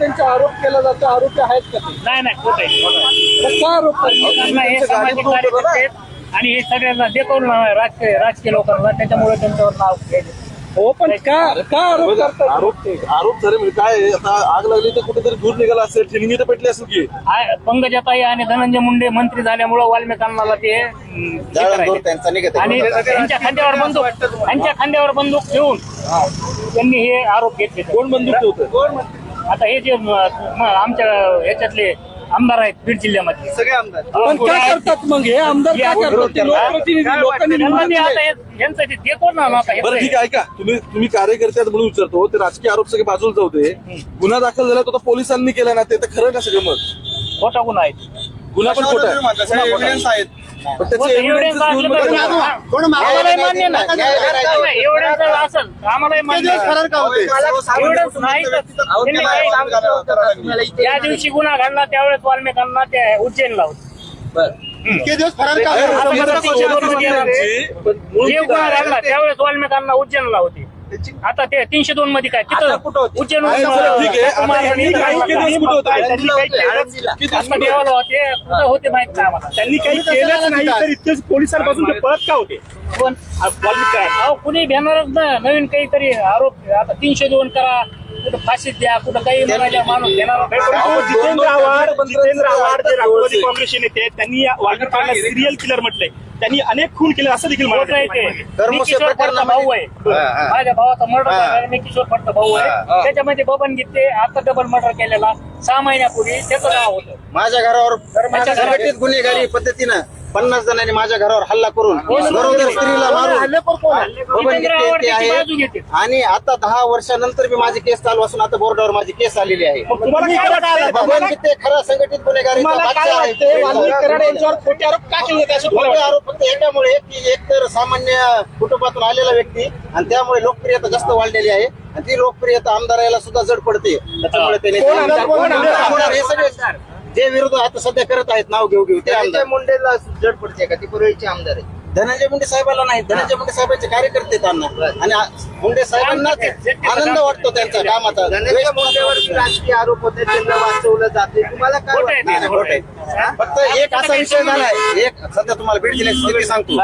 त्यांचा आरोप केला जातो आरोपी आहेत का ते? नाही नाही खोट आहे खोटं आहे. तर का आरोप करतात? हे सामाजिक कार्यकर्ते आहेत आणि हे सगळ्यांना देतो ना राजकीय राजकीय लोकांना त्याच्यामुळे त्यांच्यावर नाव घ्यायचं. हो पण का का आरोप करतात? आरोप आरोप झाले म्हणजे काय आहे, आता आग लागली तर कुठेतरी दूर निघाला असेल ठिणगी तर पेटली असेल की. आ- पंकजाताई आणि धनंजय मुंडे मंत्री झाल्यामुळे वाल्मिकांना ते हे करायचे. आणि त्यांच्या खांद्यावर बंदूक त्यांच्या खांद्यावर बंदूक ठेवून त्यांनी हे आरोप घेतले. कोण बंदूक ठेवतं आता हे जे म- म- आमच्या ह्याच्यातले आमदार आहेत बीड जिल्ह्यामध्ये सगळे आमदार. पण का करतात मग? हे आमदार का करतात? ते लोकप्रतिनिधी लोकांनी त्यांना निवडून ते आता दिले. हे- यांचं ते देतो ना आता? हे बरं ठीक आहे ऐका. तुम्ही तुम्ही कार्यकर्ते आहेत म्हणून विचारतो. ते राजकीय आरोप सगळे बाजूला जाऊ दे गुन्हा दाखल झाला तो आता पोलिसांनी केला ना ते तर खरं का सगळं मग खोटा गुन्हा आहे? गुन्हा पण खोटा evidence आहेत. हा. ज्या दिवशी गुन्हा घडला त्यावेळेस वाल्मिकांना ते उज्जैनला होते. इतके दिवस फरार का होते? मूळ जे गुन्हा. घडला त्यावेळेस वाल्मिकांना उज्जैनला होते. आता ते तीनशे दोन मध्ये काय? तिथं उज्जैन होतं? माहीत नाही आम्हाला. त्यांनी काही केलंच नाही तर इतकेच पोलिसांपासून ते पळत का होते? पण कुणी घेणारच ना नवीन काहीतरी आरोप आता तीनशे दोन करा. कुठं द्या कुठं काही म्हणायला माणूस घेणार जितेंद्र आव्हाड जितेंद्र आव्हाड जे राष्ट्रवादी काँग्रेसचे नेते आहेत. त्यांनी या सिरियल किलर म्हटलंय. त्यांनी अनेक खून केले असं देखील खोटं आहे म्हणाले किशोर भाऊ आहे. माझ्या भावाचा मर्डर झाला मी किशोर फडचा भाऊ आहे. त्याच्यामध्ये बबन गीते आता डबल मर्डर केलेला. सहा महिन्यापूर्वी त्याचं नाव होतं. माझ्या घरावर माझ्या घरावर- संघटित गुन्हेगारी पद्धतीनं पन्नास जणांनी माझ्या घरावर हल्ला करून गरोदर स्त्रीला मारून आहे. घेते. आणि आता दहा वर्षानंतर मी माझी केस चालू असून आता बोर्डावर माझी केस आलेली आहे. बबन गीते खरा संघटित यांच्यावर खोटे आरोप फक्त एक तर सामान्य कुटुंबातून आलेला व्यक्ती आणि त्यामुळे लोकप्रियता जास्त वाढलेली आहे. आणि ती लोकप्रियता आमदाराला सुद्धा जड पडते. त्याच्यामुळे त्याने हे सगळे जे विरोध आता सध्या करत आहेत नाव घेऊ घेऊ ते आमदार. मुंडेला जड पडते का? ती पूर्वीचे आमदार आहे धनंजय मुंडे साहेबाला नाही धनंजय मुंडे साहेबांचे कार्यकर्ते आहेत त्यांना आणि आ- मुंडे साहेबांना आनंद वाटतो त्यांच्या कामाचा. धनंजय मुंडेवर राजकीय आरोप होते त्यांना वाचवलं जाते तुम्हाला काय खोटं आहे ते, वाटतं? खोटं आहे. फक्त एक असा विषय झालाय एक सध्या तुम्हाला बीड जिल्ह्याची स्थिती सांगतो.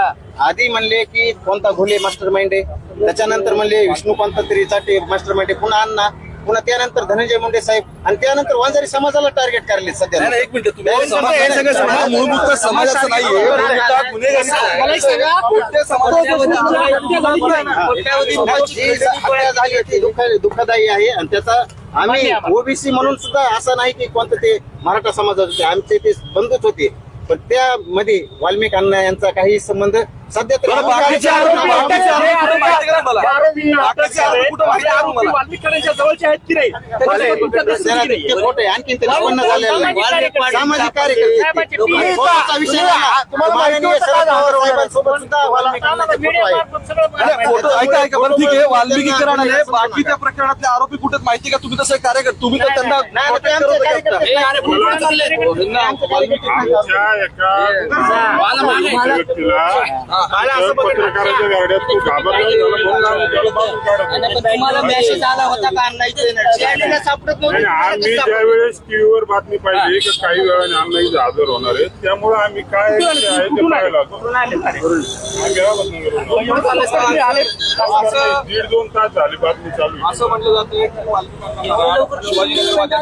आधी म्हणले की कोणता घोले मास्टर माइंड आहे? त्याच्यानंतर म्हणले विष्णू कोणता तरी चाटे मास्टर माइंड आहे. पुन्हा अण्णा. पुन्हा त्यानंतर धनंजय मुंडे साहेब आणि त्यानंतर वंजारी समाजाला टार्गेट करले सध्या. नाही, एक मिनिट तुम्ही समाज हे सगळं समाज मूळ मुद्दा समाजाचा नाहीये. मूळ मुद्दा गुन्हेगारीचा कोणत्या समाजाचा जी हत्या झाली ती दुःख- दुःखदायी आहे आणि त्याचा आम्ही ओबीसी म्हणून सुद्धा असं नाही की कोणतं ते मराठा समाजात होते आमचे ते बंधूच होते. पण त्यामध्ये वाल्मिक अण्णा यांचा काही संबंध सध्या तरी बरं, बाकीचे आरोपी बाकीचे आरोपी कुठं माहिती करा मला. बाकीचे आरोपी कुठं माहिती करा मला? वाल्मिक कराडांच्या जवळचे आहेत की नाही? त्याच्याबद्दल तुमच्या दिसत की नाही? ते खोटे आणखी ते निष्पन्न झालेलं नाही सामाजिक कार्यकर्ते. विषय नाही. माननीय शरद पवार साहेबांसोबत सुद्धा फोटो फोटो आहे. ऐका ऐका बरं ठीक आहे वाल्मिकी गुन्ह्यात बाकीच्या प्रकरणातले आरोपी कुठे माहिती का? तुम्ही तसं कार्यकर्ते तुम्ही तर त्यांना नाही, नाही, ते आमचे कार्यकर्ते अरे, बोलून चाललंय. आमचे कार्यकर्ते नाही. आमच्या एका व्यक्तीला पत्रकाराच्या गाड्यात तो. तुम्हाला मेसेज आला होता का सापडत आम्ही ज्या वेळेस टीव्हीवर बातमी पाहिली की काही वेळाने अण्णा इथे हजर होणार आहे त्यामुळे आम्ही काय आहे ते पाहायला. दीड दोन तास झाले बातमी चालू आहे. असं म्हटलं जातं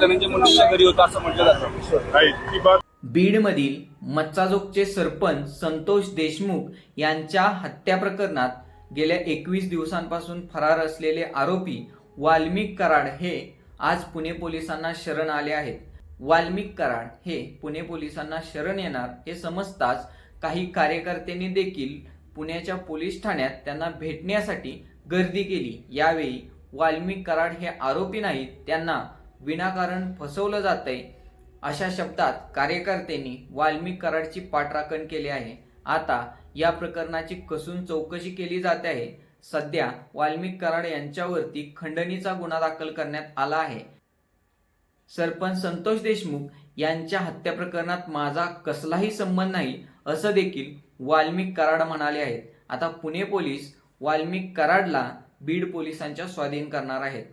धनंजय मुंडेंच्या घरी होता असं म्हटलं जातं नाही ती बात बीडमधील मच्चाजोगचे सरपंच संतोष देशमुख यांच्या हत्या प्रकरणात गेल्या एकवीस दिवसांपासून फरार असलेले आरोपी वाल्मिक कराड हे आज पुणे पोलिसांना शरण आले आहेत. वाल्मिक कराड हे पुणे पोलिसांना शरण येणार हे समजताच काही कार्यकर्त्यांनी देखील पुण्याच्या पोलीस ठाण्यात त्यांना भेटण्यासाठी गर्दी केली. यावेळी वाल्मिक कराड हे आरोपी नाहीत त्यांना विनाकारण फसवलं जातंय. अशा शब्दात कार्यकर्त्यांनी वाल्मिक कराडची पाठराखण केली आहे. आता या प्रकरणाची कसून चौकशी केली जाते आहे. सध्या वाल्मिक कराड यांच्यावरती खंडणीचा गुन्हा दाखल करण्यात आला आहे. सरपंच संतोष देशमुख यांच्या हत्या प्रकरणात माझा कसलाही संबंध नाही असं देखील वाल्मिक कराड म्हणाले आहेत. आता पुणे पोलीस वाल्मिक कराडला बीड पोलिसांच्या स्वाधीन करणार आहेत.